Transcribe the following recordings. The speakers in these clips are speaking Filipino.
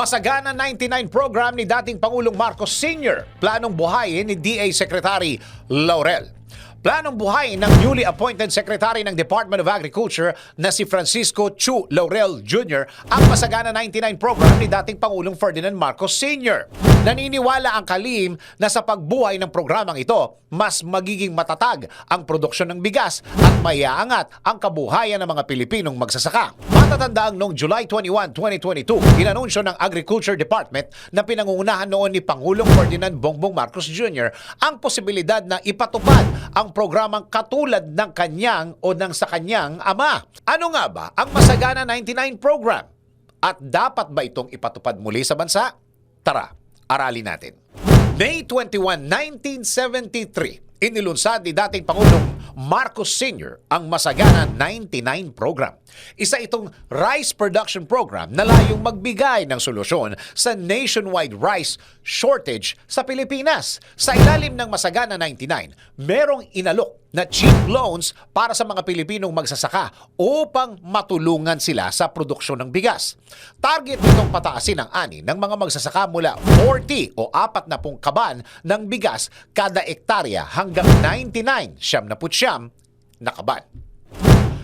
Masagana 99 program ni dating Pangulong Marcos Sr. Planong buhayin ni DA Secretary Laurel. Planong buhayin ng newly appointed Secretary ng Department of Agriculture na si Francisco Chu Laurel Jr. ang Masagana 99 program ni dating Pangulong Ferdinand Marcos Sr. Naniniwala ang kalim na sa pagbuhay ng programang ito, mas magiging matatag ang produksyon ng bigas at mayaangat ang kabuhayan ng mga Pilipinong magsasaka. Matatandaang noong July 21, 2022, inanunsyo ng Agriculture Department na pinangungunahan noon ni Pangulong Ferdinand Bongbong Marcos Jr. ang posibilidad na ipatupad ang programang katulad ng kanyang o ng sa kanyang ama. Ano nga ba ang Masagana 99 program? At dapat ba itong ipatupad muli sa bansa? Tara, aralin natin. May 21, 1973, inilunsad ni dating Pangulong Marcos Sr. ang Masagana 99 program. Isa itong rice production program na layong magbigay ng solusyon sa nationwide rice shortage sa Pilipinas. Sa ilalim ng Masagana 99, merong inalok na cheap loans para sa mga Pilipinong magsasaka upang matulungan sila sa produksyon ng bigas. Target nitong pataasin ang ani ng mga magsasaka mula 40 o 40 kaban ng bigas kada ektarya hanggang 99 siyam na putsyam na kaban.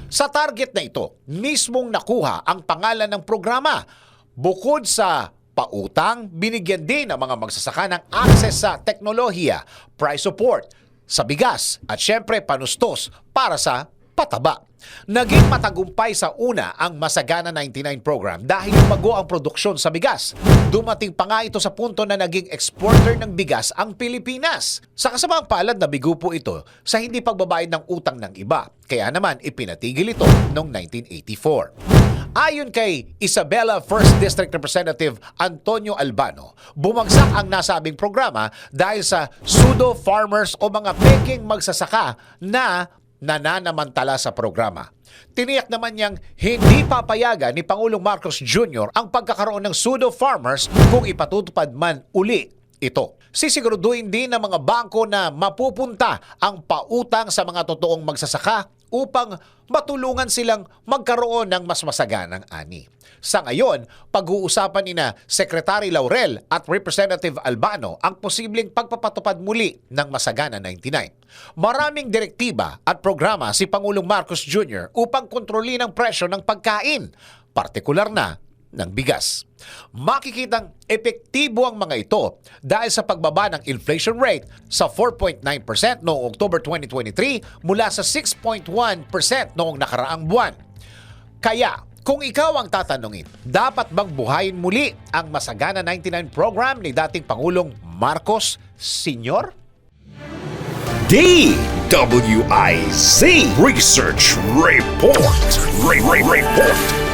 Sa target na ito, mismong nakuha ang pangalan ng programa. Bukod sa pautang, binigyan din ang mga magsasaka ng access sa teknolohiya, price support, sa bigas at syempre panustos para sa pataba. Naging matagumpay sa una ang Masagana 99 program dahil bago ang produksyon sa bigas. Dumating pa nga ito sa punto na naging exporter ng bigas ang Pilipinas. Sa kasamang palad na bigo po ito sa hindi pagbabayad ng utang ng iba. Kaya naman ipinatigil ito noong 1984. Ayon kay Isabela 1st District Representative Antonio Albano, bumagsak ang nasabing programa dahil sa pseudo farmers o mga peking magsasaka na nananamantala sa programa. Tiniyak naman niyang hindi papayagan ni Pangulong Marcos Jr. ang pagkakaroon ng pseudo farmers kung ipatutupad man uli ito. Sisiguraduhin din ng mga bangko na mapupunta ang pautang sa mga totoong magsasaka upang matulungan silang magkaroon ng mas masaganang ani. Sa ngayon, pag-uusapan ni na Secretary Laurel at Representative Albano ang posibleng pagpapatupad muli ng Masagana 99. Maraming direktiba at programa si Pangulong Marcos Jr. upang kontrolin ang presyo ng pagkain, partikular na ng bigas. Makikitang epektibo ang mga ito dahil sa pagbaba ng inflation rate sa 4.9% noong October 2023 mula sa 6.1% noong nakaraang buwan. Kaya, kung ikaw ang tatanungin, dapat bang buhayin muli ang Masagana 99 program ni dating Pangulong Marcos Sr.? DWIZ Research Report. Re- Re- Report.